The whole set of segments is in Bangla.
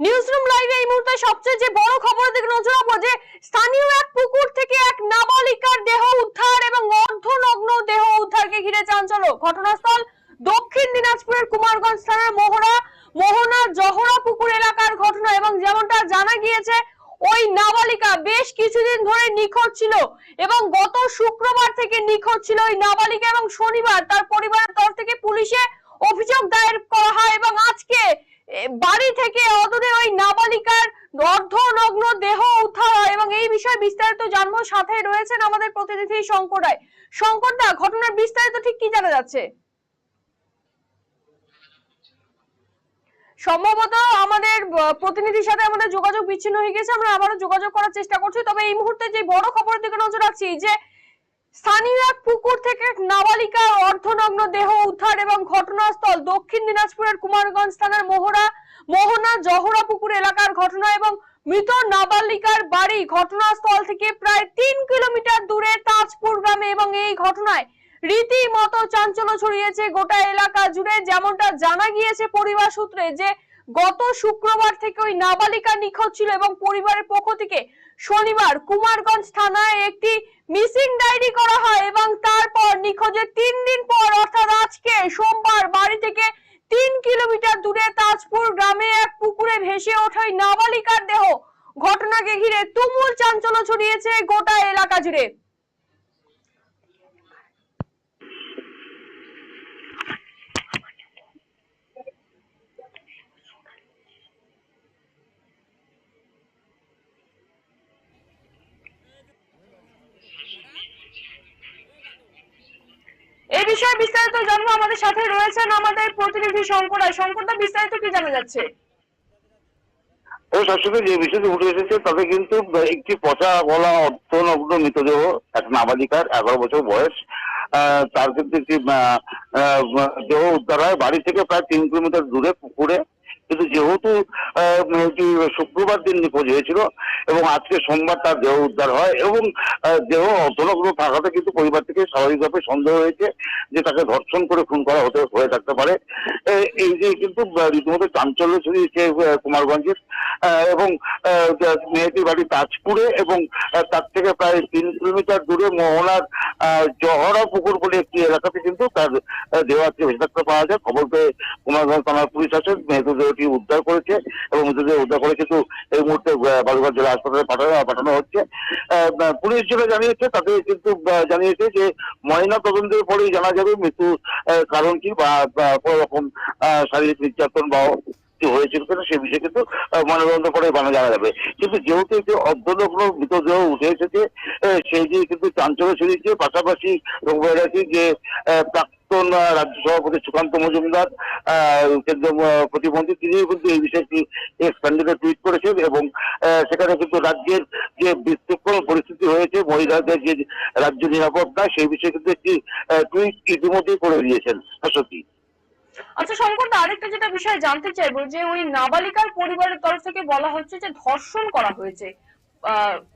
নিউজরুম লাইভে এই মুহূর্তে সবচেয়ে যে বড় খবরের দিকে নজর রাখব, যে স্থানীয় এক পুকুর থেকে এক নাবালিকার দেহ উদ্ধার এবং অর্ধনগ্ন দেহ উদ্ধারকে ঘিরে চাঞ্চল্য। ঘটনাস্থল দক্ষিণ দিনাজপুরের কুমারগঞ্জ থানার মোহরা মোহনা জহরা পুকুর এলাকার ঘটনা এবং যেমনটা জানা গিয়েছে, ওই নাবালিকা বেশ কিছুদিন ধরে নিখোঁজ ছিল এবং গত শুক্রবার থেকে নিখোঁজ ছিল ওই নাবালিকা এবং শনিবার তার পরিবারের তরফ থেকে পুলিশে অভিযোগ দায়ের করা হয় এবং আজকে বাড়ি থেকে অদূরে ওই নাবালিকার অর্ধনগ্ন দেহ উদ্ধার হয় এবং এই বিষয়ে বিস্তারিত জানব। সাথে রয়েছেন আমাদের প্রতিনিধি শঙ্কর রায়। শঙ্কর দা, ঘটনার বিস্তারিত ঠিক কি জানা যাচ্ছে? সম্ভবত আমাদের প্রতিনিধির সাথে আমাদের যোগাযোগ বিচ্ছিন্ন হয়ে গেছে। আমরা আবারও যোগাযোগ করার চেষ্টা করছি। তবে এই মুহূর্তে যে বড় খবরের দিকে নজর রাখছি যে স্থানীয় এক পুকুর থেকে এক নাবালিকার অর্ধনগ্ন দেহ উদ্ধার এবং ঘটনাস্থল দক্ষিণ দিনাজপুরের কুমারগঞ্জ থানার মোহরা, মোহনা জহরা পুকুর এলাকার ঘটনা এবং মৃত নাবালিকার বাড়ি ঘটনাস্থল থেকে প্রায় তিন কিলোমিটার দূরে তাজপুর গ্রামে এবং এই ঘটনায় রীতিমতো চাঞ্চল্য ছড়িয়েছে গোটা এলাকা জুড়ে। যেমনটা জানা গিয়েছে পরিবার সূত্রে যে গত শুক্রবার থেকে ওই নাবালিকা নিখোঁজ ছিল এবং পরিবারের পক্ষ থেকে শনিবার কুমারগঞ্জ থানায় একটি মিসিং ডায়েরি করা হয় এবং তারপর নিখোঁজের তিন দিন পর অর্থাৎ আজকে সোমবার বাড়ি থেকে তিন কিলোমিটার দূরে তাজপুর গ্রামে এক পুকুরে ভেসে ওঠায় নাবালিকার দেহ। ঘটনাকে ঘিরে তুমুল চাঞ্চল্য ছড়িয়েছে গোটা এলাকা জুড়ে এই বিষয়ে বিস্তারিত জানব, আমাদের সাথে রয়েছেন আমাদের প্রতিনিধি শঙ্কর রায়। শঙ্করদা বিস্তারিত কি জানা যাচ্ছে? যে বিষয়টি উঠে এসেছে, তাতে কিন্তু একটি পচা গলা অর্থনগ্ন মৃতদেহ, এক নাবালিকার এগারো বছর বয়স তার কিন্তু একটি দেহ উদ্ধার হয়। বাড়ি থেকে প্রায় তিন কিলোমিটার দূরে পুকুরে কিন্তু যেহেতু শুক্রবার দিন নিখোঁজ হয়েছিল এবং আজকে সোমবার তার দেহ উদ্ধার হয় এবং দেহ অর্ধনগ্ন থাকাতে কিন্তু পরিবার থেকে স্বাভাবিকভাবে সন্দেহ হয়েছে যে তাকে ধর্ষণ করে খুন করা হতে হয়ে থাকতে পারে। এই যে কিন্তু রীতিমতো চাঞ্চল্য ছড়িয়েছে কুমারগঞ্জের। এবং মেয়েটির বাড়ি তাজপুরে এবং তার থেকে প্রায় তিন কিলোমিটার দূরে মোহনার জহরা পুকুর বলে একটি এলাকাতে কিন্তু তার দেহ আজকে ভেসে থাকতে পাওয়া যায়। খবর পেয়ে কুমারগঞ্জ থানার পুলিশ আসেন আছে মৃতদেহটি উদ্ধার করেছে এবং মৃতদেহ উদ্ধার করে কিন্তু এই মুহূর্তে আহ, বালুরঘাট জেলা হাসপাতালে পাঠানো পাঠানো হচ্ছে। পুলিশ যেটা জানিয়েছে তাতে কিন্তু জানিয়েছে যে ময়না তদন্তের পরেই জানা যাবে মৃত্যু কারণ কি বা কোনো রকম শারীরিক নির্যাতন বা হয়েছিল কিনা সে বিষয়ে কিন্তু ময়নাতদন্ত করে বানা জানা যাবে। কিন্তু যেহেতু একটি অর্ধনগ্ন মৃতদেহ উঠে এসেছে সেই দিয়ে কিন্তু চাঞ্চল্য ছড়িয়েছে পাশাপাশি রাখি যে আহ, প্রাক্তন রাজ্য সভাপতি সুকান্ত মজুমদার কেন্দ্রীয় প্রতিমন্ত্রী তিনিও কিন্তু এই বিষয়ে একটি টুইট করেছেন এবং সেখানে কিন্তু রাজ্যের যে বিশৃঙ্খল পরিস্থিতি হয়েছে, মহিলাদের যে রাজ্য নিরাপত্তা, সেই বিষয়ে কিন্তু একটি টুইট ইতিমধ্যেই করে দিয়েছেন। সত্যি। আচ্ছা শঙ্কর আরেকটা যেটা বিষয় জানতে চাইব, যে ওই নাবালিকার পরিবারের তরফ থেকে বলা হচ্ছে যে ধর্ষণ করা হয়েছে।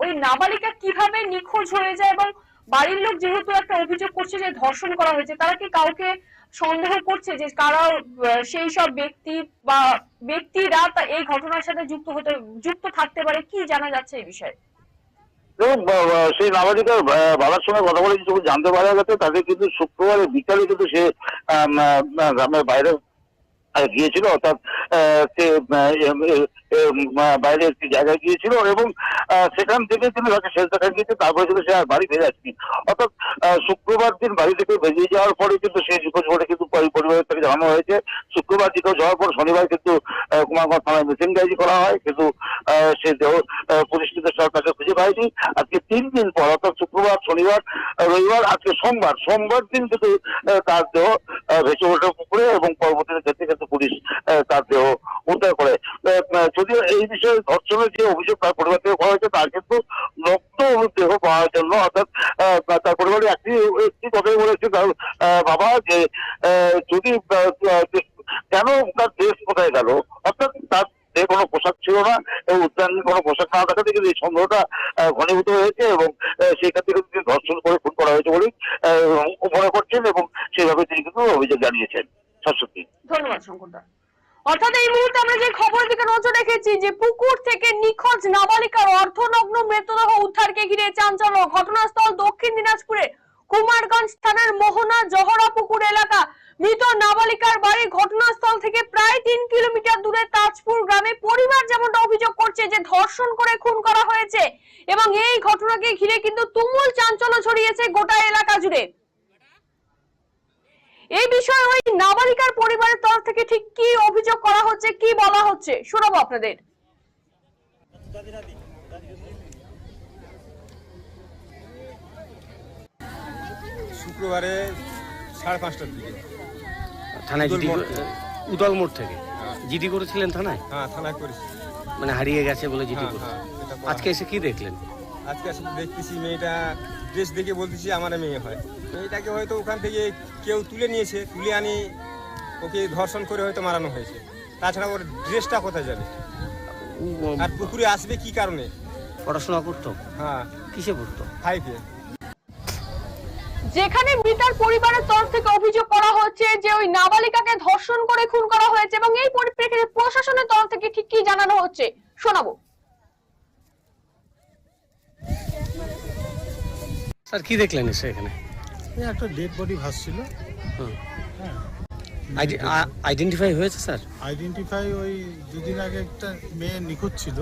ওই নাবালিকা কীভাবে নিখোঁজ হয়ে যায় এবং বাড়ির লোক যেহেতু একটা অভিযোগ করছে যে ধর্ষণ করা হয়েছে, তারা কি কাউকে সন্দেহ করছে যে কারা সেই সব ব্যক্তি বা ব্যক্তিরা এই ঘটনার সাথে যুক্ত হতে, যুক্ত থাকতে পারে? কি জানা যাচ্ছে এই বিষয়ে? সেই নাবালিকার বাবার সঙ্গে কথা বলে যেটুকু জানতে পারা গেছে তাদের কিন্তু শুক্রবারে বিকালে কিন্তু সে গ্রামের বাইরে গিয়েছিল, অর্থাৎ সে বাইরে একটি জায়গায় গিয়েছিল এবং সেখান থেকে তিনি তাকে শেষ দেখা গিয়েছে, তারপরে কিন্তু সে আর বাড়ি ফিরে আসেনি। অর্থাৎ শুক্রবার দিন বাড়ি থেকে বেরিয়ে যাওয়ার পরে কিন্তু সেই নিখোঁজ বলে কিন্তু পরিবারের থেকে জানানো হয়েছে। শুক্রবার নিখোঁজ হওয়ার পর শনিবার কিন্তু কুমারগঞ্জ থানায় মিসিং ডায়েরি করা হয়, কিন্তু সে দেহ পুলিশ কিন্তু সরকারকে খুঁজে পায়নি। আজকে তিন দিন পর, অর্থাৎ শুক্রবার, শনিবার রবিবার, আজকে সোমবার সোমবার দিন কিন্তু তার দেহ ভেসে ওঠে পুকুরে এবং পরবর্তীতে ক্ষেত্রে কিন্তু পুলিশ তার দেহ উদ্ধার করে। যদিও এই বিষয়ে ধর্ষণের যে অভিযোগ তার পরিবার থেকে করা হয়েছে, তার কিন্তু রক্ত দেহ পাওয়ার জন্য, অর্থাৎ তার পরিবারে একটি একটি কথাই বলেছে তার বাবা যে যদি কেন তার দেশ কোথায় গেল? অর্থাৎ তার যে কোনো পোশাক ছিল না, এবং উদ্যান কোনো পোশাক না থাকাতে কিন্তু এই সন্দেহটা ঘনীভূত হয়েছে এবং ক্ষেত্রে কিন্তু তিনি ধর্ষণ করে খুন করা হয়েছে বলেই মনে করছেন এবং সেইভাবে তিনি কিন্তু অভিযোগ জানিয়েছেন। সরস্বতী। ধন্যবাদ শঙ্কর দা অর্থাৎ এই মুহূর্তে আমরা যে খবরের দিকে নজর রেখেছি যে পুকুর থেকে নিখোঁজ নাবালিকার অর্ধনগ্ন মৃতদেহ উদ্ধারকে ঘিরে চাঞ্চল্য। ঘটনাস্থল দক্ষিণ দিনাজপুরে কুমারগঞ্জ থানার মোহনা জহরা পুকুর এলাকা। মৃত নাবালিকার বাড়ি ঘটনাস্থল থেকে প্রায় তিন কিলোমিটার দূরে তাজপুর গ্রামে পরিবার যেমনটা অভিযোগ করছে যে ধর্ষণ করে খুন করা হয়েছে, এবং এই ঘটনাকে ঘিরে কিন্তু তুমুল চাঞ্চল্য ছড়িয়েছে গোটা এলাকা জুড়ে। এই বিষয়ে ওই নাবালিকার পরিবারের তরফ থেকে ঠিক কি অভিযোগ করা হচ্ছে কি বলা হচ্ছে শোনাবো আপনাদের। শুক্রবারে সাড়ে পাঁচটার দিকে। থানায় উদল জিডি মোড় করে- থেকে। উদল মোড় থেকে। জিডি করেছিলেন থানায়? হ্যাঁ থানায় করেছি। মানে হারিয়ে গেছে বলে জিডি হ্যাঁ, হ্যাঁ, করা আজকে এসে কি দেখলেন? আজকে আসলে দেখতেছি মেয়েটা ড্রেস দেখে বলতেছি আমার মেয়ে হয়। মেয়েটাকে হয়তো ওখান থেকে কেউ তুলে নিয়েছে তুলে আনি ওকে ধর্ষণ করে হয়তো মারানো হয়েছে। তাছাড়া ওর ড্রেসটা কোথায় যাবে আর পুকুরে আসবে কি কারণে? পড়াশোনা করতো। হ্যাঁ। কিসে পড়তো? ফাইভে যেখানে মৃতার পরিবারের তরফ থেকে অভিযোগ করা হচ্ছে যে ওই নাবালিকাকে ধর্ষণ করে খুন করা হয়েছে এবং এই পরিপ্রেক্ষিতে প্রশাসনের তরফ থেকে ঠিক কি জানানো হচ্ছে? শোনাবো। স্যার কি দেখলেন এসে এখানে? এই একটা ডেড বডি ভাসছিল। আইডেন্টিফাই হয়েছে স্যার? আইডেন্টিফাই ওই দুদিন আগে একটা মেয়ে নিখোঁজ ছিল।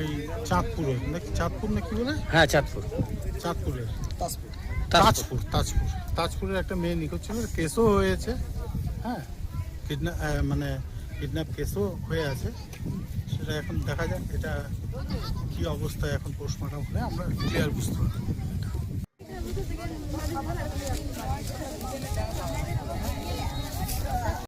এই চাঁদপুরে নাকি চাঁদপুর না কি বলে? হ্যাঁ চাঁদপুর। চাঁদপুরের। তাজপুর। তাজপুর তাজপুর। তাজপুরের একটা মেয়ে নিখোঁজ ছিল কেসও হয়েছে। হ্যাঁ। কিডন্যাপ মানে কিডন্যাপ কেসও হয়ে আছে। সেটা এখন দেখা যাক এটা কি অবস্থায় এখন পোস্টমর্টম হলে আমরা ক্লিয়ার বুঝতে পারব।